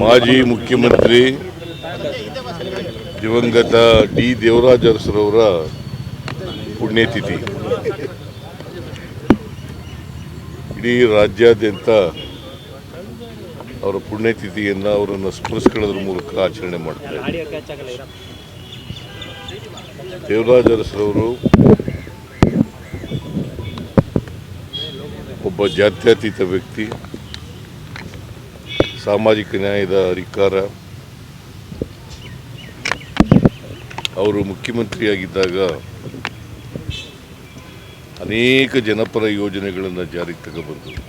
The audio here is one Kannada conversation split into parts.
ಮಾಜಿ ಮುಖ್ಯಮಂತ್ರಿ ದಿವಂಗತ ಡಿ ದೇವರಾಜ ಅರಸರವರ ಪುಣ್ಯತಿಥಿ. ಇಡೀ ರಾಜ್ಯಾದ್ಯಂತ ಅವರ ಪುಣ್ಯತಿಥಿಯನ್ನು ಅವರನ್ನು ಸ್ಮರಿಸ್ಕೊಳ್ಳೋದ್ರ ಮೂಲಕ ಆಚರಣೆ ಮಾಡ್ತಾರೆ ದೇವರಾಜ್ ಅರಸರವರು ಒಬ್ಬ ಜಾತ್ಯತೀತ ವ್ಯಕ್ತಿ. ಸಾಮಾಜಿಕ ನ್ಯಾಯದ ಅಧಿಕಾರ ಅವರು ಮುಖ್ಯಮಂತ್ರಿಯಾಗಿದ್ದಾಗ ಅನೇಕ ಜನಪರ ಯೋಜನೆಗಳನ್ನು ಜಾರಿಗೆ ತಗೊಬಂದರು.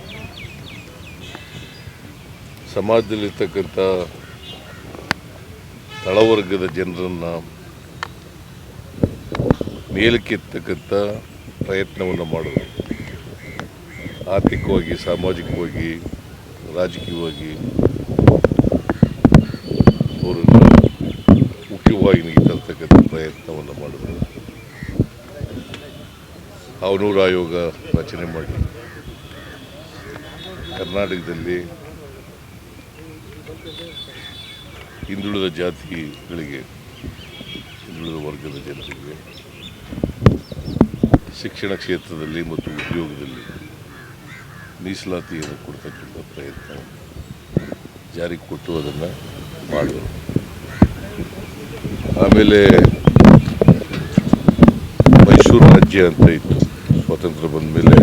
ಸಮಾಜದಲ್ಲಿರ್ತಕ್ಕಂಥ ತಳವರ್ಗದ ಜನರನ್ನು ಮೇಲಕ್ಕೆತ್ತಕ್ಕಂಥ ಪ್ರಯತ್ನವನ್ನು ಮಾಡೋದು ಆರ್ಥಿಕವಾಗಿ, ಸಾಮಾಜಿಕವಾಗಿ ರಾಜಕೀಯವಾಗಿ ಅವರನ್ನು ಮುಖ್ಯವಾಹಿನಿಗೆ ತರ್ತಕ್ಕಂಥ ಪ್ರಯತ್ನವನ್ನು ಮಾಡಿದ್ರು. ಅವನೂರ ಆಯೋಗ ರಚನೆ ಮಾಡಿ. ಕರ್ನಾಟಕದಲ್ಲಿ ಹಿಂದುಳಿದ ಜಾತಿಗಳಿಗೆ, ಹಿಂದುಳಿದ ವರ್ಗದ ಜನರಿಗೆ, ಶಿಕ್ಷಣ ಕ್ಷೇತ್ರದಲ್ಲಿ ಮತ್ತು ಉದ್ಯೋಗದಲ್ಲಿ ಮೀಸಲಾತಿಯನ್ನು ಕೊಡ್ತಕ್ಕಂಥ ಪ್ರಯತ್ನ ಜಾರಿಗೆ ಕೊಟ್ಟು ಅದನ್ನು ಮಾಡಿದರು ಆಮೇಲೆ ಮೈಸೂರು ರಾಜ್ಯ ಅಂತ ಇತ್ತು. ಸ್ವಾತಂತ್ರ್ಯ ಬಂದ ಮೇಲೆ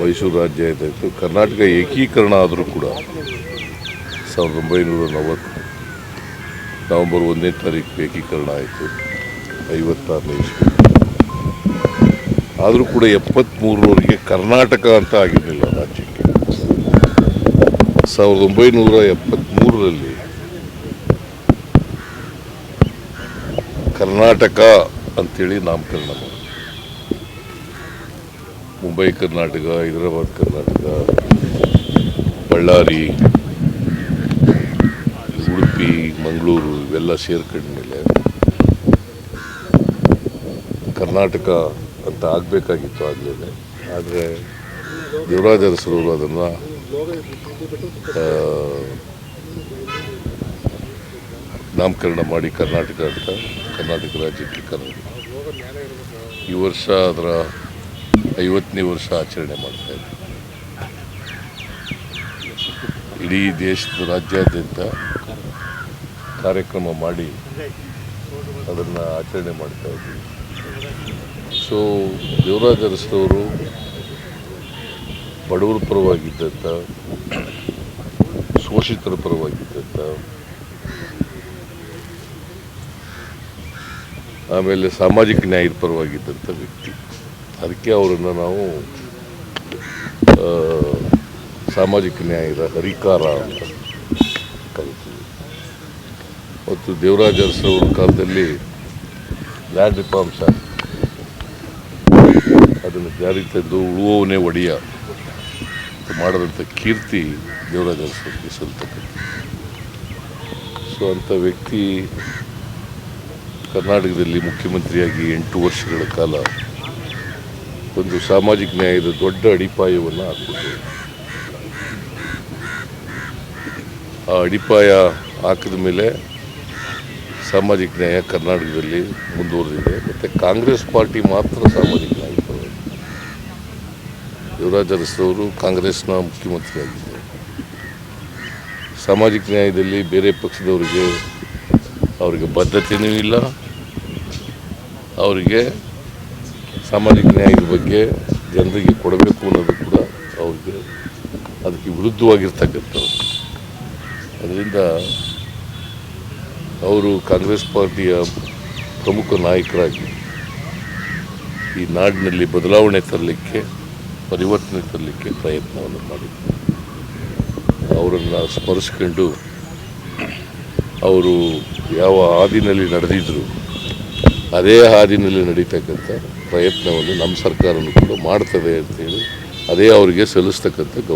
ಮೈಸೂರು ರಾಜ್ಯ ಅಂತ ಇತ್ತು. ಕರ್ನಾಟಕ ಏಕೀಕರಣ ಆದರೂ ಕೂಡ ಸಾವಿರದ ಒಂಬೈನೂರ ನಲವತ್ತು ನವೆಂಬರ್ ಒಂದನೇ ತಾರೀಕು ಏಕೀಕರಣ ಆಯಿತು. ಐವತ್ತಾರನೇ ಇಸ್ವಿ ಆದರೂ ಕೂಡ ಎಪ್ಪತ್ತ್ಮೂರರವರೆಗೆ ಕರ್ನಾಟಕ ಅಂತ ಆಗಿರಲಿಲ್ಲ ರಾಜ್ಯಕ್ಕೆ. ಸಾವಿರದ ಒಂಬೈನೂರ ಎಪ್ಪತ್ತ್ಮೂರರಲ್ಲಿ ಕರ್ನಾಟಕ ಅಂತೇಳಿ ನಾಮಕರಣ ಮಾಡಿದ್ರು. ಮುಂಬೈ ಕರ್ನಾಟಕ, ಹೈದರಾಬಾದ್ ಕರ್ನಾಟಕ, ಬಳ್ಳಾರಿ, ಉಡುಪಿ, ಮಂಗಳೂರು ಇವೆಲ್ಲ ಸೇರ್ಕೊಂಡ್ಮೇಲೆ ಕರ್ನಾಟಕ ಅಂತ ಆಗಬೇಕಾಗಿತ್ತು ಆಗಲೇ ಆದರೆ ದೇವರಾಜ ಅರಸರವರು ಅದನ್ನು ನಾಮಕರಣ ಮಾಡಿ ಕರ್ನಾಟಕ ಅಂತ ಕರ್ನಾಟಕ ರಾಜ್ಯಕ್ಕೆ ಕರೆದು ಈ ವರ್ಷ ಅದರ ಐವತ್ತನೇ ವರ್ಷ ಆಚರಣೆ ಮಾಡ್ತಾ ಇದ್ದೀವಿ ಇಡೀ ದೇಶದ ರಾಜ್ಯಾದ್ಯಂತ ಕಾರ್ಯಕ್ರಮ ಮಾಡಿ ಅದನ್ನು ಆಚರಣೆ ಮಾಡ್ತಾ ಇದ್ದೀವಿ. ಸೊ ದೇವರಾಜ ಅರಸರವರು ಬಡವರ ಪರವಾಗಿದ್ದಂಥ, ಶೋಷಿತರ ಪರವಾಗಿದ್ದಂಥ, ಆಮೇಲೆ ಸಾಮಾಜಿಕ ನ್ಯಾಯದ ಪರವಾಗಿದ್ದಂಥ ವ್ಯಕ್ತಿ. ಅದಕ್ಕೆ ಅವರನ್ನು ನಾವು ಸಾಮಾಜಿಕ ನ್ಯಾಯದ ಹರಿಕಾರ ಅಂತ ಕರಿತೀವಿ. ಮತ್ತು ದೇವರಾಜ ಅರಸವರ ಕಾಲದಲ್ಲಿ ಲ್ಯಾಂಡ್ ರಿಫಾರ್ಮ್ಸ್ ಆಕ್ಟ್ ಅದನ್ನು ಜಾರಿಗೆ ತಂದು ಉಳುವವನೇ ಒಡೆಯ ಮಾಡಿದಂಥ ಕೀರ್ತಿ ದೇವರಾಜ ಅರಸರಿಗೆ ಸಲ್ತಕ್ಕಂಥ ಸೊ ಅಂಥ ವ್ಯಕ್ತಿ ಕರ್ನಾಟಕದಲ್ಲಿ ಮುಖ್ಯಮಂತ್ರಿಯಾಗಿ ಎಂಟು ವರ್ಷಗಳ ಕಾಲ ಒಂದು ಸಾಮಾಜಿಕ ನ್ಯಾಯದ ದೊಡ್ಡ ಅಡಿಪಾಯವನ್ನು ಹಾಕಿದ್ರು. ಆ ಅಡಿಪಾಯ ಹಾಕಿದ ಮೇಲೆ ಸಾಮಾಜಿಕ ನ್ಯಾಯ ಕರ್ನಾಟಕದಲ್ಲಿ ಮುಂದುವರೆದಿದೆ. ಮತ್ತು ಕಾಂಗ್ರೆಸ್ ಪಾರ್ಟಿ ಮಾತ್ರ ಸಾಮಾಜಿಕ ನ್ಯಾಯ. ಯುವರಾಜ್ ಅರಸವರು ಕಾಂಗ್ರೆಸ್ನ ಮುಖ್ಯಮಂತ್ರಿಯಾಗಿದ್ದರು. ಸಾಮಾಜಿಕ ನ್ಯಾಯದಲ್ಲಿ ಬೇರೆ ಪಕ್ಷದವರಿಗೆ ಅವರಿಗೆ ಬದ್ಧತೆಯೂ ಇಲ್ಲ. ಅವರಿಗೆ ಸಾಮಾಜಿಕ ನ್ಯಾಯದ ಬಗ್ಗೆ ಜನರಿಗೆ ಕೊಡಬೇಕು ಅನ್ನೋದು ಕೂಡ ಅವ್ರಿಗೆ ಅದಕ್ಕೆ ವಿರುದ್ಧವಾಗಿರ್ತಕ್ಕಂಥವ್ರು. ಅದರಿಂದ ಅವರು ಕಾಂಗ್ರೆಸ್ ಪಾರ್ಟಿಯ ಪ್ರಮುಖ ನಾಯಕರಾಗಿ ಈ ನಾಡಿನಲ್ಲಿ ಬದಲಾವಣೆ ತರಲಿಕ್ಕೆ ಪರಿವರ್ತನೆ ತರಲಿಕ್ಕೆ ಪ್ರಯತ್ನವನ್ನು ಮಾಡಿ ಅವರನ್ನು ಸ್ಮರಿಸ್ಕೊಂಡು ಅವರು ಯಾವ ಹಾದಿನಲ್ಲಿ ನಡೆದಿದ್ರು, ಅದೇ ಹಾದಿನಲ್ಲಿ ನಡೀತಕ್ಕಂಥ ಪ್ರಯತ್ನವನ್ನು ನಮ್ಮ ಸರ್ಕಾರನೂ ಕೂಡ ಮಾಡ್ತದೆ ಅಂತೇಳಿ, ಅದೇ ಅವರಿಗೆ ಸಲ್ಲಿಸ್ತಕ್ಕಂಥ ಗೌರವ.